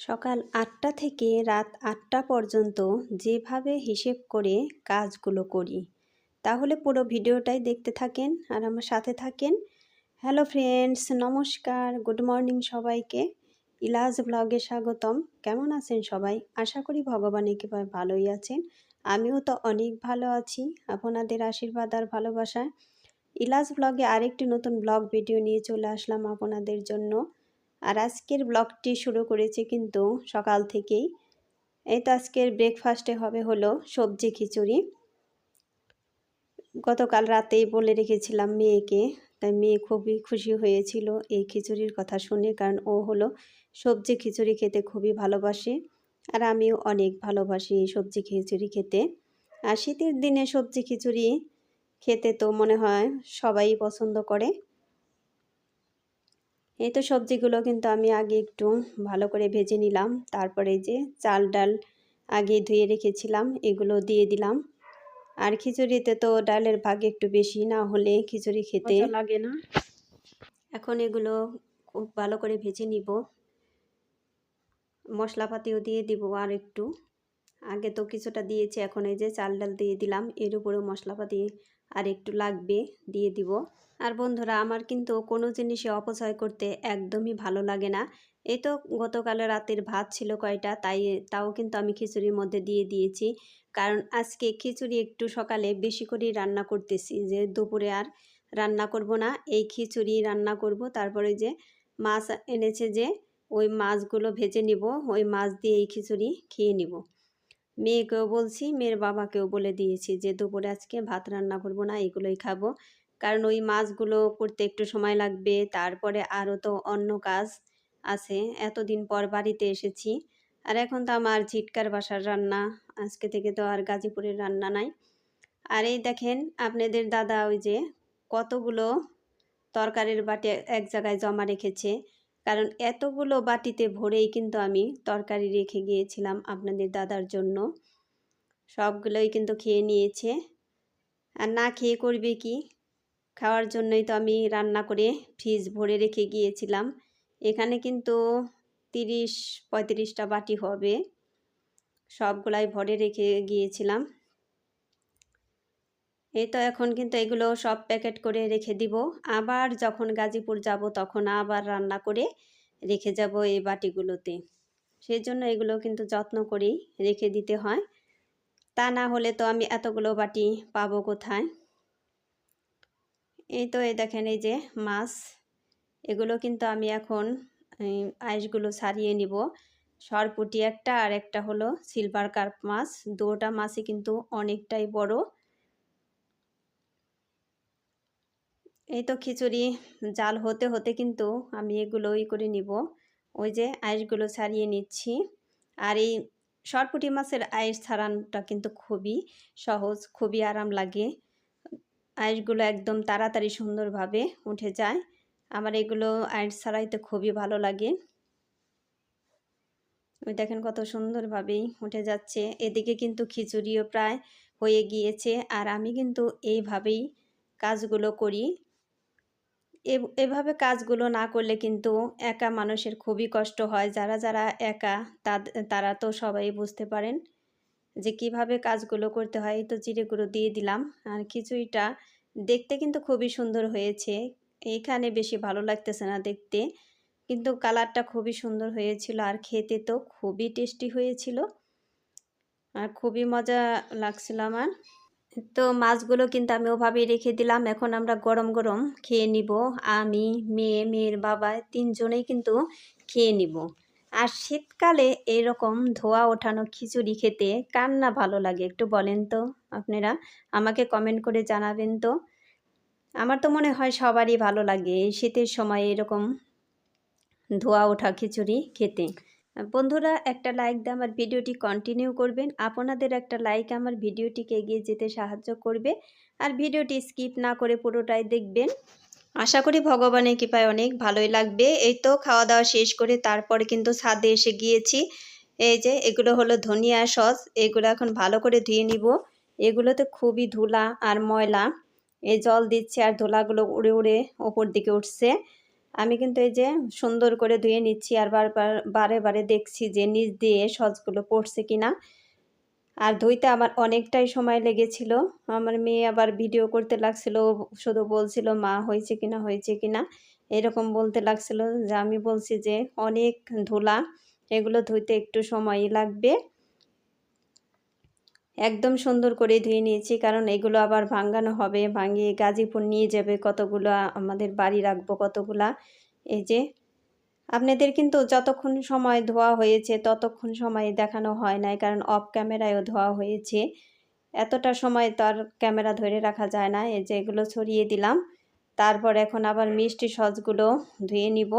সকাল আটটা থেকে রাত আটটা পর্যন্ত যেভাবে হিসেব করে কাজগুলো করি, তাহলে পুরো ভিডিওটাই দেখতে থাকেন আর আমার সাথে থাকেন। হ্যালো ফ্রেন্ডস, নমস্কার, গুড মর্নিং সবাইকে। ইলাজ ব্লগে স্বাগতম। কেমন আছেন সবাই? আশা করি ভগবান একেবারে ভালোই আছেন। আমিও তো অনেক ভালো আছি। আপনাদের আশীর্বাদ আর ভালোবাসায় ইলাজ ব্লগে আরেকটি নতুন ব্লগ ভিডিও নিয়ে চলে আসলাম আপনাদের জন্য। আর আজকের ব্লগটি শুরু করেছি কিন্তু সকাল থেকেই। এই তো আজকের ব্রেকফাস্টে হবে হলো সবজি খিচুড়ি। গতকাল রাতেই বলে রেখেছিলাম মেয়েকে, তাই মেয়ে খুবই খুশি হয়েছিল এই খিচুড়ির কথা শুনে, কারণ ও হলো সবজি খিচুড়ি খেতে খুবই ভালোবাসে আর আমিও অনেক ভালোবাসি এই সবজি খিচুড়ি খেতে। আর শীতের দিনে সবজি খিচুড়ি খেতে তো মনে হয় সবাই পছন্দ করে। এই তো সবজিগুলো কিন্তু আমি আগে একটু ভালো করে ভেজে নিলাম। তারপরে যে চাল ডাল আগে ধুয়ে রেখেছিলাম এগুলো দিয়ে দিলাম। আর খিচুড়িতে তো ডালের ভাগ একটু বেশি না হলে খিচুড়ি খেতে লাগে না? এখন এগুলো খুব ভালো করে ভেজে নিব। মশলাপাতিও দিয়ে দিব আর একটু। আগে তো কিছুটা দিয়েছি এখন এই যে চাল ডাল দিয়ে দিলাম। এর উপরেও মশলাপাতি আর একটু লাগবে, দিয়ে দিব। আর বন্ধুরা, আমার কিন্তু কোনো জিনিসে অপচয় করতে একদমই ভালো লাগে না। এই তো গতকালে রাতের ভাত ছিল কয়টা, তাই তাও কিন্তু আমি খিচুড়ির মধ্যে দিয়ে দিয়েছি। কারণ আজকে খিচুড়ি একটু সকালে বেশি করেই রান্না করতেছি, যে দুপুরে আর রান্না করব না। এই খিচুড়ি রান্না করব, তারপরে যে মাছ এনেছে যে, ওই মাছগুলো ভেজে নিব, ওই মাছ দিয়ে এই খিচুড়ি খেয়ে নিব। মেয়েকেও বলছি, মেয়ের বাবাকেও বলে দিয়েছি যে, দুপুরে আজকে ভাত রান্না করব না, এগুলোই খাব। কারণ ওই মাছগুলো করতে একটু সময় লাগবে, তারপরে আরও তো অন্য কাজ আছে। এতদিন পর বাড়িতে এসেছি। আর এখন তো আমার ঝিটকার বাসার রান্না, আজকে থেকে তো আর গাজীপুরের রান্না নাই। আর এই দেখেন, আপনাদের দাদা ওই যে কতগুলো তরকারির বাটি এক জায়গায় জমা রেখেছে। কারণ এতগুলো বাটিতে ভরেই কিন্তু আমি তরকারি রেখে গিয়েছিলাম আপনাদের দাদার জন্য। সবগুলোই কিন্তু খেয়ে নিয়েছে। আর না খেয়ে করবে কি? খাওয়ার জন্যই তো আমি রান্না করে ফ্রিজ ভরে রেখে গিয়েছিলাম। এখানে কিন্তু তিরিশ পঁয়ত্রিশটা বাটি হবে। সবগুলাই ভরে রেখে গিয়েছিলাম। এই তো এখন কিন্তু এগুলো সব প্যাকেট করে রেখে দিব। আবার যখন গাজীপুর যাব তখন আবার রান্না করে রেখে যাব এই বাটিগুলোতে। সেই জন্য এগুলো কিন্তু যত্ন করেই রেখে দিতে হয়। তা না হলে তো আমি এতগুলো বাটি পাবো কোথায়? এই তো এই দেখেন এই যে মাছ, এগুলো কিন্তু আমি এখন আইসগুলো সারিয়ে নিব। সরপুটি একটা আর একটা হলো সিলভার কার্প মাছ। দুটা মাছই কিন্তু অনেকটাই বড়। এই তো খিচুড়ি, জাল হতে হতে কিন্তু আমি এগুলোই করে নিব। ওই যে আইসগুলো ছাড়িয়ে নিচ্ছি। আর এই সরপুটি মাছের আইস ছাড়ানোটা কিন্তু খুবই সহজ, খুবই আরাম লাগে। আইসগুলো একদম তাড়াতাড়ি সুন্দরভাবে উঠে যায়। আমার এগুলো আইস ছাড়াইতে খুবই ভালো লাগে। ওই দেখেন কত সুন্দরভাবেই উঠে যাচ্ছে। এদিকে কিন্তু খিচুড়িও প্রায় হয়ে গিয়েছে। আর আমি কিন্তু এইভাবেই কাজগুলো করি। এভাবে কাজগুলো না করলে কিন্তু একা মানুষের খুবই কষ্ট হয়। যারা যারা একা তারা তো সবাই বুঝতে পারেন যে কীভাবে কাজগুলো করতে হয়। এই তো জিরে গুঁড়ো দিয়ে দিলাম। আর খিচুড়িটা দেখতে কিন্তু খুবই সুন্দর হয়েছে। এখানে বেশি ভালো লাগতেছে না দেখতে। কিন্তু কালারটা খুবই সুন্দর হয়েছিল আর খেতে তো খুবই টেস্টি হয়েছিল। আর খুবই মজা লাগছিল আমার। তো মাছগুলো কিন্তু আমি ওভাবেই রেখে দিলাম। এখন আমরা গরম গরম খেয়ে নিব। আমি, মেয়ে, মেয়ের বাবা তিনজনেই কিন্তু খেয়ে নিব। আর শীতকালে এরকম ধোয়া ওঠানো খিচুড়ি খেতে কার না ভালো লাগে একটু বলেন তো আপনারা? আমাকে কমেন্ট করে জানাবেন তো। আমার তো মনে হয় সবারই ভালো লাগে শীতের সময় এরকম ধোয়া ওঠা খিচুড়ি খেতে। বন্ধুরা, একটা লাইক দিয়ে আমার ভিডিওটি কন্টিনিউ করবেন। আপনাদের একটা লাইক আমার ভিডিওটিকে এগিয়ে যেতে সাহায্য করবে। আর ভিডিওটি স্কিপ না করে পুরোটাই দেখবেন। আশা করি ভগবানের কৃপায় অনেক ভালোই লাগবে। এই তো খাওয়া দাওয়া শেষ করে তারপরে কিন্তু ছাদে এসে গিয়েছি। এই যে, এগুলো হলো ধনিয়া সস। এগুলো এখন ভালো করে ধুয়ে নিব। এগুলোতে খুবই ধুলা আর ময়লা। এই জল দিচ্ছে আর ধুলাগুলো উড়ে উড়ে ওপর দিকে উঠছে। আমি কিন্তু এই যে সুন্দর করে ধুয়ে নিচ্ছি আর বারবার বারে বারে দেখছি যে নিচ দিয়ে সজগুলো পড়ছে কিনা। আর ধুইতে আমার অনেকটাই সময় লেগেছিল। আমার মেয়ে আবার ভিডিও করতে লাগছিল, শুধু বলছিল, মা, হয়েছে কিনা হয়েছে কিনা? এরকম বলতে লাগছিল যে আমি বলছি যে, অনেক ধুলা, এগুলো ধুইতে একটু সময়ই লাগবে। একদম সুন্দর করে ধুয়ে নিয়েছি। কারণ এগুলো আবার ভাঙ্গানো হবে, ভাঙিয়ে গাজীপুর নিয়ে যাবে কতগুলো আমাদের বাড়ি রাখব কতগুলা। এই যে, আপনাদের কিন্তু যতক্ষণ সময় ধোয়া হয়েছে, ততক্ষণ সময় দেখানো হয় নাই, কারণ অফ ক্যামেরায়ও ধোয়া হয়েছে। এতটা সময় তো আর ক্যামেরা ধরে রাখা যায় না। এই যে, এগুলো ছড়িয়ে দিলাম। তারপর এখন আবার মিষ্টি সসগুলো ধুয়ে নিব।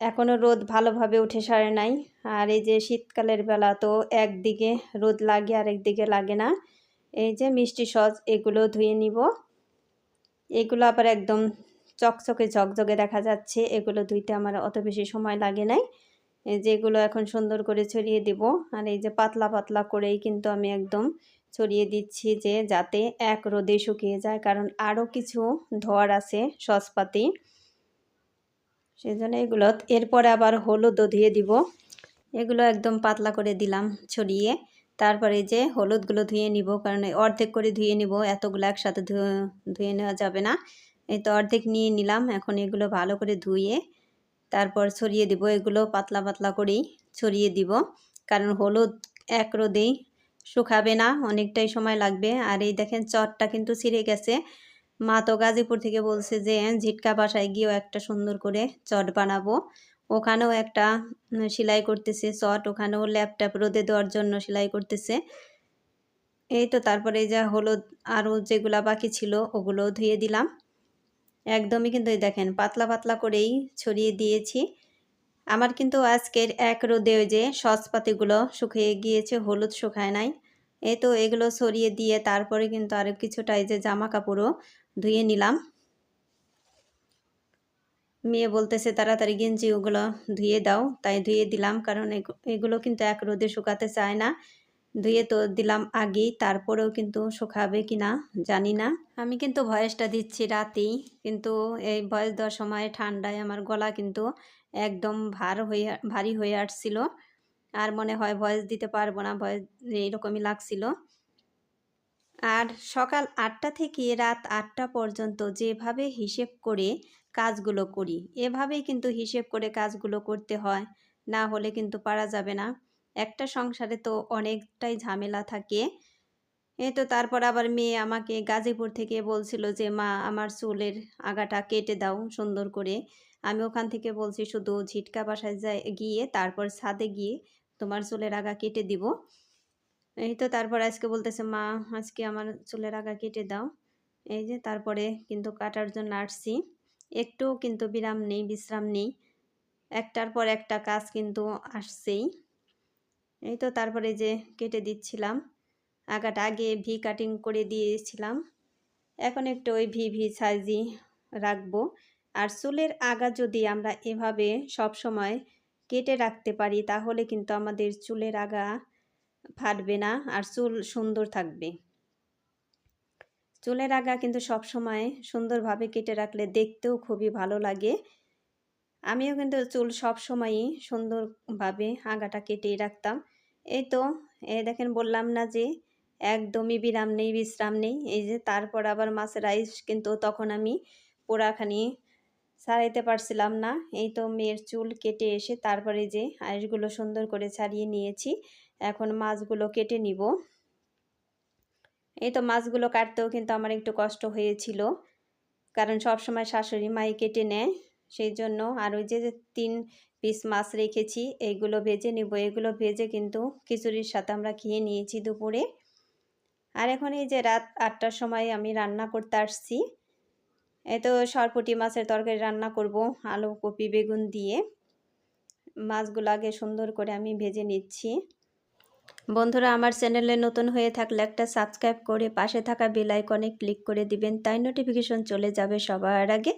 এখনও রোদ ভালোভাবে উঠে সারে নাই। আর এই যে শীতকালের বেলা তো একদিকে রোদ লাগে আর একদিকে লাগে না। এই যে মিষ্টি সস, এগুলো ধুয়ে নিব। এগুলো আবার একদম চকচকে ঝকঝকে দেখা যাচ্ছে। এগুলো ধুইতে আমার অত বেশি সময় লাগে নাই। এই যেগুলো এখন সুন্দর করে ছড়িয়ে দিব। আর এই যে পাতলা পাতলা করেই কিন্তু আমি একদম ছড়িয়ে দিচ্ছি যে যাতে এক রোদে শুকিয়ে যায়। কারণ আরও কিছু ধোয়ার আছে সসপাতি। সেই জন্য এগুলো এরপরে আবার হলুদও ধুয়ে দিব। এগুলো একদম পাতলা করে দিলাম ছড়িয়ে। তারপরে যে হলুদগুলো ধুয়ে নিব, কারণ অর্ধেক করে ধুয়ে নিব, এতগুলো একসাথে ধুয়ে নেওয়া যাবে না। এই তো অর্ধেক নিয়ে নিলাম, এখন এগুলো ভালো করে ধুয়ে তারপর ছড়িয়ে দিব। এগুলো পাতলা পাতলা করেই ছড়িয়ে দিব, কারণ হলুদ এক রোদেই শুকাবে না, অনেকটাই সময় লাগবে। আর এই দেখেন চটটা কিন্তু ছিঁড়ে গেছে। মা তো গাজীপুর থেকে বলছে যে, ঝিটকা বাসায় গিয়েও একটা সুন্দর করে চট বানাবো। ওখানেও একটা সেলাই করতেছে, চট। ওখানেও ল্যাপটপ রোদে দেওয়ার জন্য সেলাই করতেছে। এই তো তারপরে এই যা হলুদ আরও যেগুলা বাকি ছিল ওগুলো ধুয়ে দিলাম। একদমই কিন্তু দেখেন, পাতলা পাতলা করেই ছড়িয়ে দিয়েছি। আমার কিন্তু আজকের এক রোদে যে সসপাতিগুলো শুকিয়ে গিয়েছে, হলুদ শুকায় নাই। এই তো এগুলো ছড়িয়ে দিয়ে তারপরে কিন্তু আরও কিছুটা এই যে জামা কাপড়ও ধুয়ে নিলাম। মেয়ে বলতেছে, তাড়াতাড়ি গেঞ্জি ওগুলো ধুয়ে দাও। তাই ধুয়ে দিলাম, কারণ এগুলো কিন্তু এক রোদে শুকাতে চায় না। ধুয়ে তো দিলাম আগেই, তারপরেও কিন্তু শুকাবে কি না জানি না। আমি কিন্তু ভয়েসটা দিচ্ছি রাতেই, কিন্তু এই ভয়েস দেওয়ার সময় ঠান্ডায় আমার গলা কিন্তু একদম ভার হয়ে, ভারী হয়ে আসছিল। আর মনে হয় ভয়েস দিতে পারব না, ভয়েস এইরকমই লাগছিল। আর সকাল আটটা থেকে রাত আটটা পর্যন্ত যেভাবে হিসেব করে কাজগুলো করি, এভাবেই কিন্তু হিসেব করে কাজগুলো করতে হয়। না হলে কিন্তু পারা যাবে না। একটা সংসারে তো অনেকটাই ঝামেলা থাকে। এই তো তারপর আবার মেয়ে আমাকে গাজীপুর থেকে বলছিল যে, মা, আমার চুলের আগাটা কেটে দাও সুন্দর করে। আমি ওখান থেকে বলছি, শুধু ঝিটকা বাসায় যাই, গিয়ে তারপর ছাদে গিয়ে তোমার চুলের আগা কেটে দিব। এই তো তারপর আজকে বলতেছে, মা, আজকে আমার চুলের আগা কেটে দাও। এই যে তারপরে কিন্তু কাটার জন্য আসছি। একটু কিন্তু বিরাম নেই, বিশ্রাম নেই। একটার পর একটা কাজ কিন্তু আসছেই। এই তো তারপরে যে কেটে দিচ্ছিলাম। আগাটা আগে ভি কাটিং করে দিয়েছিলাম। এখন একটু ওই ভি ভি সাইজই রাখব। আর চুলের আগা যদি আমরা এভাবে সব সময় কেটে রাখতে পারি, তাহলে কিন্তু আমাদের চুলের আগা ফাটবে না আর চুল সুন্দর থাকবে। চুলের আগা কিন্তু সব সময় সুন্দরভাবে কেটে রাখলে দেখতেও খুবই ভালো লাগে। আমিও কিন্তু চুল সব সময়ই সুন্দরভাবে আগাটা কেটেই রাখতাম। এই তো এই দেখেন বললাম না যে একদমই বিরাম নেই, বিশ্রাম নেই। এই যে তারপর আবার মাছের আইস কিন্তু তখন আমি পোড়াখানি ছাড়াইতে পারছিলাম না। এই তো মেয়ের চুল কেটে এসে তারপরে যে আইসগুলো সুন্দর করে ছাড়িয়ে নিয়েছি। এখন মাছগুলো কেটে নিব। এই তো মাছগুলো কাটতেও কিন্তু আমার একটু কষ্ট হয়েছিল। কারণ সব সময় শাশুড়ি মাই কেটে নেয়, সেই জন্য আর ওই যে তিন পিস মাছ রেখেছি এইগুলো ভেজে নিব। এগুলো ভেজে কিন্তু খিচুড়ির সাথে আমরা খেয়ে নিয়েছি দুপুরে। আর এখন এই যে রাত আটটার সময় আমি রান্না করতে আসছি। তো সরপুটি মাছের তরকারি রান্না করব, আলু কপি, বেগুন দিয়ে। মাছগুলো আগে সুন্দর করে আমি ভেজে নিচ্ছি। বন্ধুরা, আমার চ্যানেলে নতুন হয়ে থাকলে একটা সাবস্ক্রাইব করে পাশে থাকা বেল আইকনে ক্লিক করে দিবেন, তাই নোটিফিকেশন চলে যাবে সবার আগে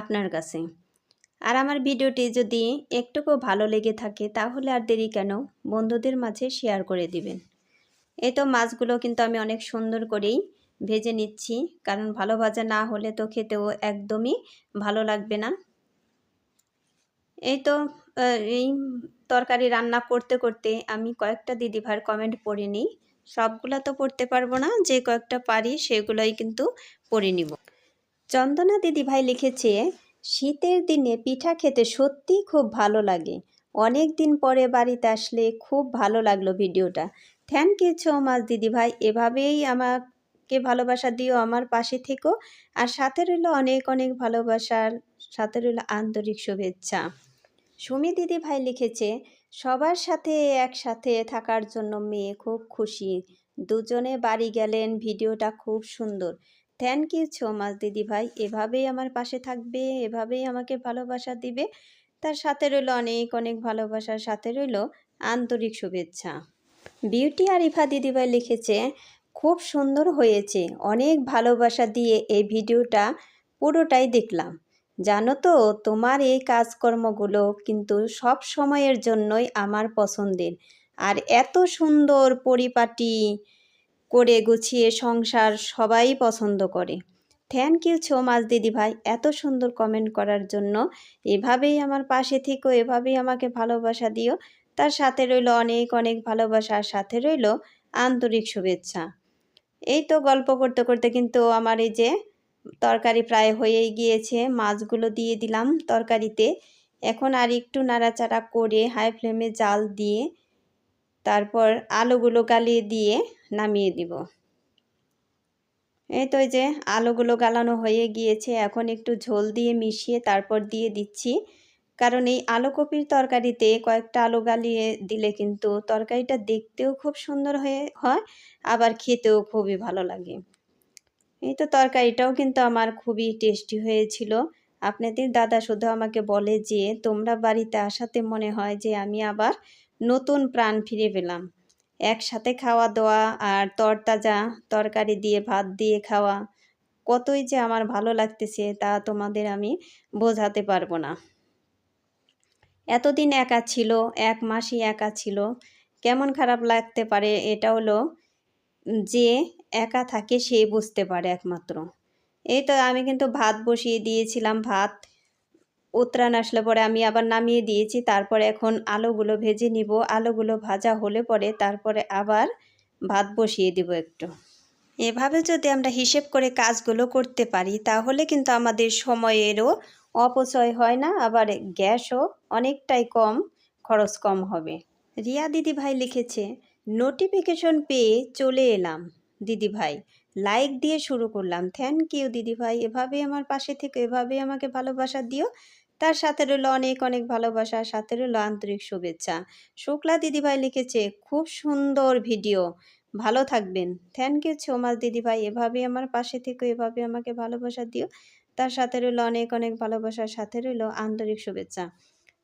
আপনার কাছে। আর আমার ভিডিওটি যদি একটুকু ভালো লেগে থাকে, তাহলে আর দেরি কেন? বন্ধুদের মাঝে শেয়ার করে দিবেন। এই তো মাছগুলো কিন্তু আমি অনেক সুন্দর করেই ভেজে নিচ্ছি, কারণ ভালো ভাজা না হলে তো খেতেও একদমই ভালো লাগবে না। এই তো এই তরকারি রান্না করতে করতে আমি কয়েকটা দিদিভাইয়ের কমেন্ট পড়ে নিই। সবগুলা তো পড়তে পারব না, যে কয়েকটা পারি সেগুলোই কিন্তু পড়ে নিব। চন্দনা দিদিভাই লিখেছে, শীতের দিনে পিঠা খেতে সত্যি খুব ভালো লাগে। অনেক দিন পরে বাড়িতে আসলে খুব ভালো লাগল ভিডিওটা। থ্যাংক ইউ সো মাচ দিদিভাই। এভাবেই আমাকে ভালোবাসা দিও আমার পাশে থেকো। আর সাথে রইল অনেক অনেক ভালোবাসার, সাথে রইল আন্তরিক শুভেচ্ছা। সুমি দিদি ভাই লিখেছে, সবার সাথে একসাথে থাকার জন্য মেয়ে খুব খুশি। দুজনে বাড়ি গেলেন, ভিডিওটা খুব সুন্দর। থ্যাংক ইউ সো মাচ দিদি ভাই এভাবেই আমার পাশে থাকবে, এভাবেই আমাকে ভালোবাসা দিবে। তার সাথে রইল অনেক অনেক ভালোবাসার সাথে রইল আন্তরিক শুভেচ্ছা। বিউটি আরিফা দিদিভাই লিখেছে, খুব সুন্দর হয়েছে। অনেক ভালোবাসা দিয়ে এই ভিডিওটা পুরোটাই দেখলাম। জানো তো, তোমার এই কাজকর্মগুলো কিন্তু সব সময়ের জন্যই আমার পছন্দের। আর এত সুন্দর পরিপাটি করে গুছিয়ে সংসার সবাই পছন্দ করে। থ্যাংক ইউ সো মাচ দিদি ভাই এত সুন্দর কমেন্ট করার জন্য। এভাবেই আমার পাশে থেকো, এভাবেই আমাকে ভালোবাসা দিও। তার সাথে রইল অনেক অনেক ভালোবাসার সাথে রইল আন্তরিক শুভেচ্ছা। এই তো গল্প করতে করতে কিন্তু আমার এই যে তরকারি প্রায় হয়েই গিয়েছে, মাছগুলো দিয়ে দিলাম তরকারিতে। এখন আর একটু নাড়াচাড়া করে হাই ফ্লেমে জাল দিয়ে, তারপর আলুগুলো গালিয়ে দিয়ে নামিয়ে দিব। এই তো যে আলুগুলো গালানো হয়ে গিয়েছে, এখন একটু ঝোল দিয়ে মিশিয়ে তারপর দিয়ে দিচ্ছি। কারণ এই আলু কপির তরকারিতে কয়েকটা আলু গালিয়ে দিলে কিন্তু তরকারিটা দেখতেও খুব সুন্দর হয়ে হয়, আবার খেতেও খুবই ভালো লাগে। এই তো তরকারিটাও কিন্তু আমার খুবই টেস্টি হয়েছিল। আপনাদের দাদা শুধু আমাকে বলে যে, তোমরা বাড়িতে আসাতে মনে হয় যে, আমি আবার নতুন প্রাণ ফিরে পেলাম। একসাথে খাওয়া দাওয়া আর তরতাজা তরকারি দিয়ে ভাত দিয়ে খাওয়া, কতই যে আমার ভালো লাগতেছে তা তোমাদের আমি বোঝাতে পারব না। এতদিন একা ছিল, এক মাসই একা ছিল, কেমন খারাপ লাগতে পারে এটা হলো যে একা থাকে সে বুঝতে পারে একমাত্র। এই তো আমি কিন্তু ভাত বসিয়ে দিয়েছিলাম, ভাত উত্তরাণ আসলে পরে আমি আবার নামিয়ে দিয়েছি, তারপরে এখন আলুগুলো ভেজে নিব, আলুগুলো ভাজা হলে পরে তারপরে আবার ভাত বসিয়ে দিব একটু। এভাবে যদি আমরা হিসেব করে কাজগুলো করতে পারি, তাহলে কিন্তু আমাদের সময়েরও অপচয় হয় না, আবার গ্যাসও অনেকটাই কম, খরচ কম হবে। রিয়া দিদি ভাই লিখেছে নোটিফিকেশন পেয়ে চলে এলাম। দিদি ভাই লাইক দিয়ে শুরু করলাম। থ্যাংক ইউ দিদি ভাই এভাবেই আমার পাশে থেকে, এভাবেই আমাকে ভালোবাসা দিও। তার সাথে রইল অনেক অনেক ভালোবাসা সাথে রইল আন্তরিক শুভেচ্ছা। শুক্লা দিদিভাই লিখেছে, খুব সুন্দর ভিডিও ভালো থাকবেন। থ্যাংক ইউ সো মাচ দিদি ভাই এভাবেই আমার পাশে থেকে এভাবে আমাকে ভালোবাসা দিও। তার সাথে রইল অনেক অনেক ভালোবাসার সাথে রইল আন্তরিক শুভেচ্ছা।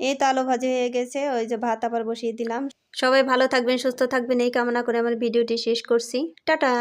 এই তো আলো ভাজি হয়ে গেছে। ওই যে ভাত আবার বসিয়ে দিলাম। সবাই ভালো থাকবেন সুস্থ থাকবেন। এই কামনা করে আমার ভিডিওটি শেষ করছি। টাটা!